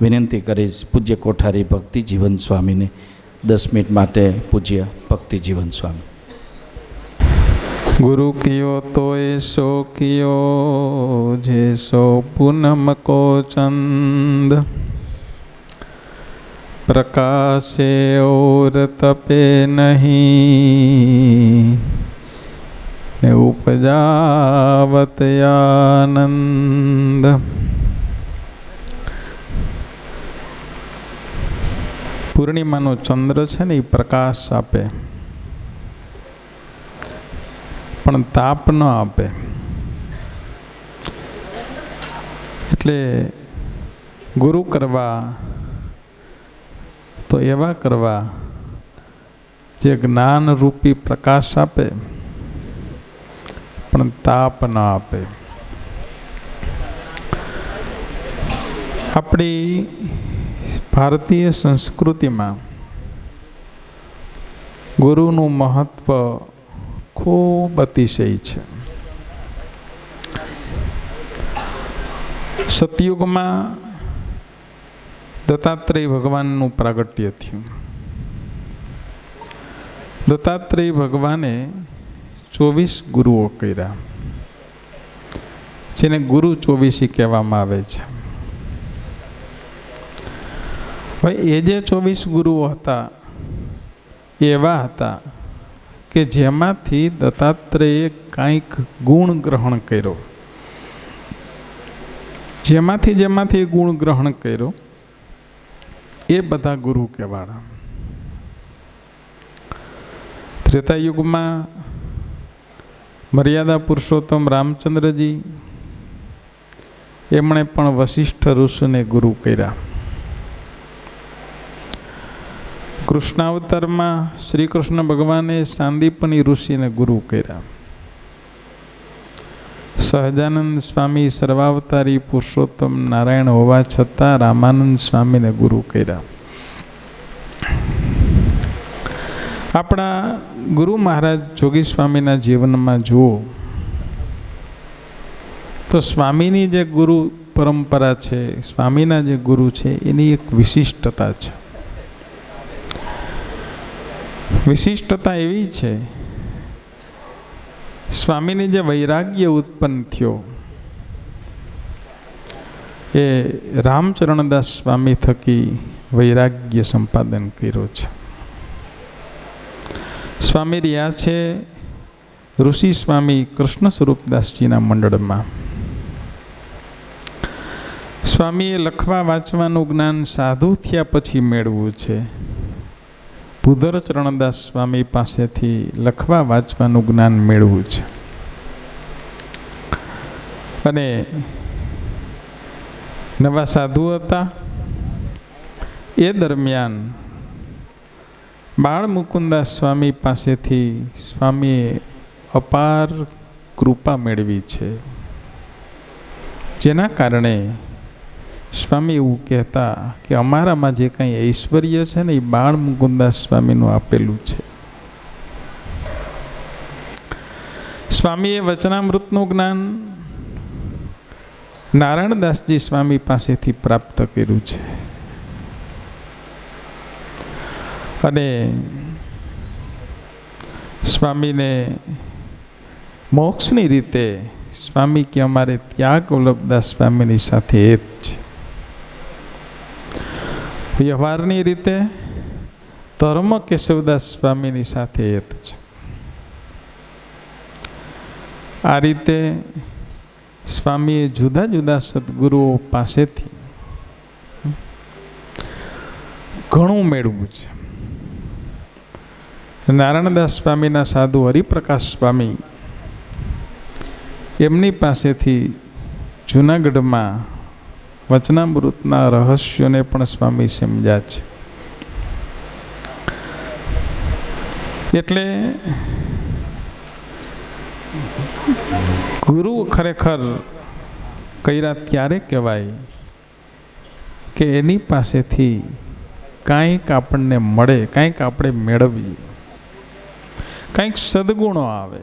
વિનંતી કરીશ પૂજ્ય કોઠારી ભક્તિ જીવન સ્વામીને દસ મિનિટ માટે પૂજ્ય ભક્તિ જીવન સ્વામી ગુરુ કિયો તો એસો કિયો જે સો પૂનમ કો ચંદ પ્રકાશે ઓર તપે નહીં ને ઉપજાવત આનંદ પૂર્ણિમાનો ચંદ્ર છે ને એ પ્રકાશ આપે. પણ તાપ ન આપે. એટલે ગુરુ કરવા તો એવા કરવા જે જ્ઞાન રૂપી પ્રકાશ આપે, પણ તાપ ન આપે. આપણી ભારતીય સંસ્કૃતિમાં ગુરુનું મહત્વ ખૂબ અતિશય છે. સતયુગમાં દત્તાત્રેય ભગવાનનું પ્રાગટ્ય થયું. દત્તાત્રેય ભગવાને ચોવીસ ગુરુઓ કર્યા, જેને ગુરુ ચોવીસી કહેવામાં આવે છે. હવે એ જે ચોવીસ ગુરુઓ હતા. એવા હતા કે જેમાંથી દત્તાત્રેયે કાંઈક ગુણ ગ્રહણ કર્યો. જેમાંથી જેમાંથી ગુણ ગ્રહણ કર્યો, એ બધા ગુરુ કહેવાડા ત્રેતા યુગમાં મર્યાદા પુરુષોત્તમ રામચંદ્રજી, એમણે પણ વશિષ્ઠ ઋષિને ગુરુ કર્યા. કૃષ્ણાવતારમાં શ્રી કૃષ્ણ ભગવાને સાંદીપની ઋષિને ગુરુ કર્યા. સહજાનંદ સ્વામી સર્વાવતારી પુરુષોત્તમ નારાયણ હોવા છતાં રામાનંદ સ્વામીને ગુરુ કર્યા. આપણા ગુરુ મહારાજ જોગી સ્વામીના જીવનમાં જુઓ, તો સ્વામીની જે ગુરુ પરંપરા છે, સ્વામીના જે ગુરુ છે, એની એક વિશિષ્ટતા છે. વિશિષ્ટતા એવી છે. સ્વામીને જે વૈરાગ્ય ઉત્પન્ન થયો, એ રામચરણદાસ સ્વામી થકી વૈરાગ્ય સંપાદન કર્યો છે. સ્વામી રહ્યા છે ઋષિ સ્વામી કૃષ્ણ સ્વરૂપદાસજીના મંડળમાં. સ્વામીએ લખવા વાંચવાનું જ્ઞાન સાધુ થયા પછી મેળવું છે. ભૂધર ચરણદાસ સ્વામી પાસેથી લખવા વાંચવાનું જ્ઞાન મેળવું છે. અને નવા સાધુ હતા. એ દરમિયાન બાળ મુકુંદાસ સ્વામી પાસેથી સ્વામીએ અપાર કૃપા મેળવી છે. જેના કારણે સ્વામી એવું કહેતા કે અમારામાં જે કંઈ ઐશ્વર્ય છે ને એ બાળ મુકુંદાસ સ્વામીનું આપેલું છે. સ્વામીએ વચનામૃતનું જ્ઞાન નારાયણદાસજી સ્વામી પાસેથી પ્રાપ્ત કર્યું છે. અને સ્વામીને મોક્ષની રીતે સ્વામી કે અમારે ત્યાગ વલ્લભદાસ સ્વામીની સાથે એ જ છે. વ્યવહારની રીતે ધર્મ કેશવદાસ સ્વામીની સાથે એક છે. આ રીતે સ્વામીએ જુદા જુદા સદગુરુઓ પાસેથી ઘણું મેળવું છે. નારાયણદાસ સ્વામીના સાધુ હરિપ્રકાશ સ્વામી એમની પાસેથી જૂનાગઢમાં વચનામૃતના રહસ્યોને પણ સ્વામી સમજ્યા છે. એટલે ગુરુ ખરેખર કર્યા ત્યારે કહેવાય કે એની પાસેથી કાંઈક આપણને મળે, કાંઈક આપણે મેળવીએ. કાંઈક સદગુણો આવે.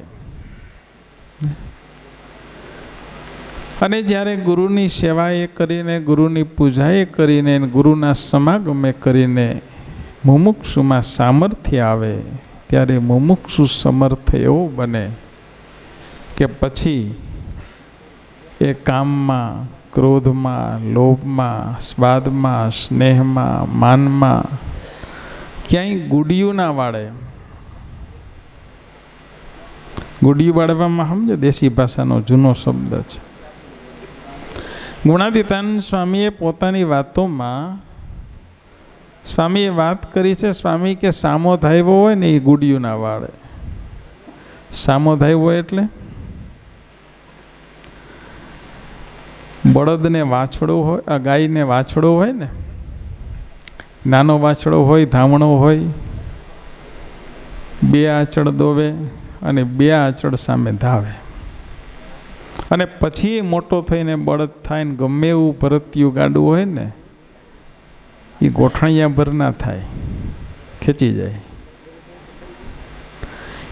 અને જ્યારે ગુરુની સેવાએ કરીને, ગુરુની પૂજાએ કરીને, ગુરુના સમાગમે કરીને મુમુક્ષુમાં સામર્થ્ય આવે, ત્યારે મુમુક્ષુ સમર્થ એવો બને કે પછી એ કામમાં, ક્રોધમાં, લોભમાં, સ્વાદમાં, સ્નેહમાં, માનમાં ક્યાંય ગુડિયું ના વાળે. ગુડિયું વાળવામાં સમજો, દેશી ભાષાનો જૂનો શબ્દ છે. ગુણાતીતાનંદ સ્વામીએ પોતાની વાતોમાં સ્વામીએ વાત કરી છે, સ્વામી, કે સામો ધાવ્યો હોય ને એ ગુડિયું ના વાળે. સામો હોય એટલે? બળદને વાછડો હોય, આ ગાયને વાછડો હોય ને? નાનો વાછડો હોય, ધામણો હોય, બે આચળ દોવે અને બે આચળ સામે ધાવે. અને પછી મોટો થઈને બળદ થાય ને ગમે એવું ભરતિયું ગાડું હોય ને એ ગોઠણિયા ભર ના થાય, ખેંચી જાય.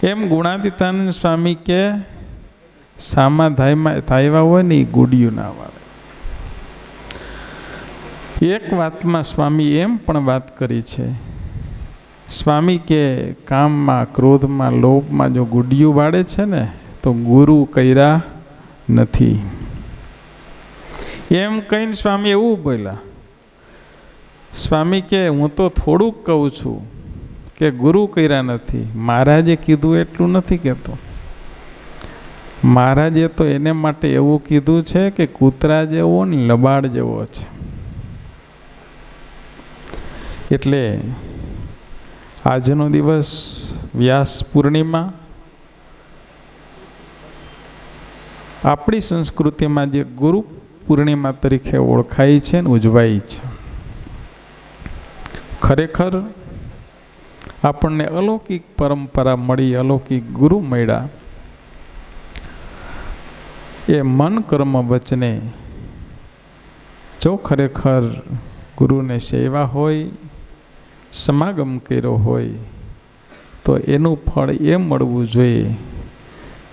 એમ ગુણાતીતાનંદ સ્વામી કે સામા ધાયમાં ધાયવા હોય ને એ ગુડિયું ના વાળે. એક વાતમાં સ્વામી એમ પણ વાત કરી છે, સ્વામી કે કામમાં, ક્રોધમાં, લોભમાં જો ગુડિયું વાળે છે ને, તો ગુરુ કર્યા નથી. એમ કહીને સ્વામી એવું બોલ્યા, સ્વામી કે, હું તો થોડુંક કહું છું કે ગુરુ કર્યા નથી. મહારાજે કીધું એટલું નથી કહેતો. મહારાજે તો એને માટે એવું કીધું છે કે કૂતરા જેવો ને લબાડ જેવો છે. એટલે આજનો દિવસ વ્યાસ પૂર્ણિમા આપણી સંસ્કૃતિમાં જે ગુરુ પૂર્ણિમા તરીકે ઓળખાય છે ને ઉજવાય છે, ખરેખર આપણને અલૌકિક પરંપરા મળી, અલૌકિક ગુરુ મળ્યા. એ મન કર્મ વચને જો ખરેખર ગુરુને સેવા હોય, સમાગમ કર્યો હોય, તો એનું ફળ એ મળવું જોઈએ.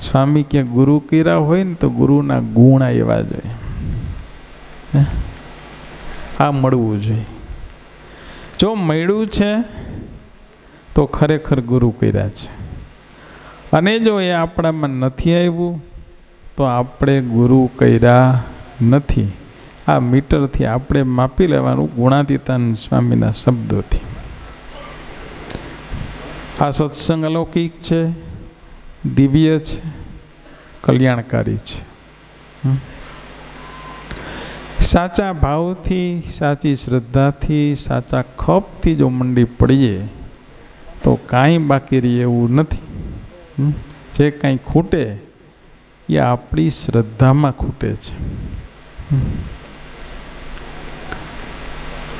સ્વામી કે ગુરુ કર્યા હોય ને તો ગુરુના ગુણ એવા જોઈએ? આ મળવું જોઈએ. જો મળ્યું છે, તો ખરેખર ગુરુ કર્યા છે. અને જો એ આપણામાં નથી આવ્યું, તો આપણે ગુરુ કર્યા નથી. આ મીટરથી આપણે માપી લેવાનું ગુણાતીતાન સ્વામીના શબ્દોથી. આ સત્સંગ અલૌકિક છે. દિવ્ય છે, કલ્યાણકારી છે સાચા ભાવથી, સાચી શ્રદ્ધાથી, સાચા ખપથી જો મંડી પડીએ, તો કાંઈ બાકી રહે એવું નથી. જે કાંઈ ખૂટે, એ આપણી શ્રદ્ધામાં ખૂટે છે.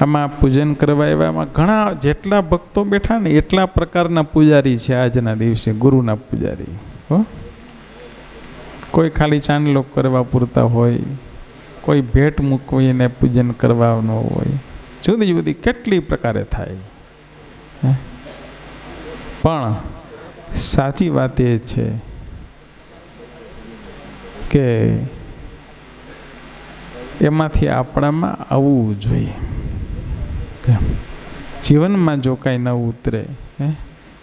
આમાં પૂજન કરવા એવામાં ઘણા જેટલા ભક્તો બેઠા ને એટલા પ્રકારના પૂજારી છે આજના દિવસે, ગુરુના પૂજારી. હો? કોઈ ખાલી ચાંદલો કરવા પૂરતા હોય, કોઈ ભેટ મૂકવીને પૂજન કરવાનો હોય. જુદી જુદી કેટલી પ્રકારે થાય? પણ સાચી વાત એ છે કે એમાંથી આપણામાં આવવું જોઈએ. એમ. જીવનમાં જો કાંઈ ન ઉતરે, હે?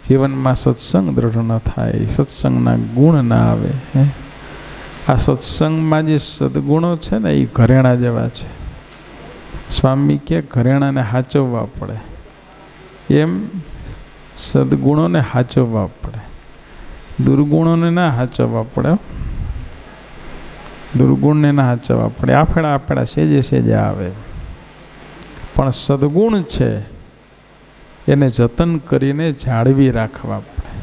જીવનમાં સત્સંગ દ્રઢ ન થાય, સત્સંગના ગુણ ના આવે, હે? આ સત્સંગમાં જે સદગુણો છે ને, એ ઘરેણા જેવા છે. સ્વામી કે ઘરેણાને હાચવવા પડે. એમ સદગુણોને હાચવવા પડે. દુર્ગુણોને ના હાચવવા પડે. દુર્ગુણને ના હાચવવા પડે. આફેડા આફેડા સેજે સેજે આવે. પણ સદગુણ છે. એને જતન કરીને જાળવી રાખવા પડે.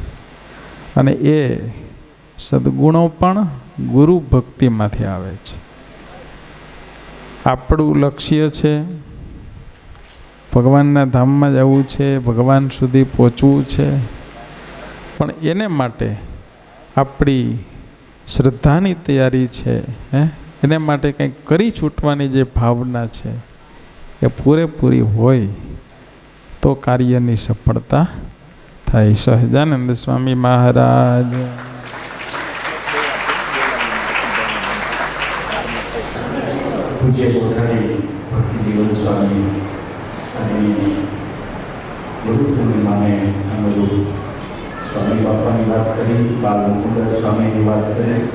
અને એ સદગુણો પણ ગુરુ ભક્તિમાંથી આવે છે. આપણું લક્ષ્ય છે. ભગવાનના ધામમાં જવું છે, ભગવાન સુધી પહોંચવું છે. પણ એને માટે આપણી શ્રદ્ધાની તૈયારી છે, હે? એને માટે કંઈક કરી છૂટવાની જે ભાવના છે એ પૂરેપૂરી હોય તો કાર્યની સફળતા થાય. સહજાનંદ સ્વામી મહારાજ. પૂજ્ય કોઠારી ભક્તિજીવન સ્વામી અને ગુરુ પૂર્ણિમાને અનુરૂપ સ્વામી બાપાની વાત કરી બાલ મુકુંદર સ્વામીની વાત કરી.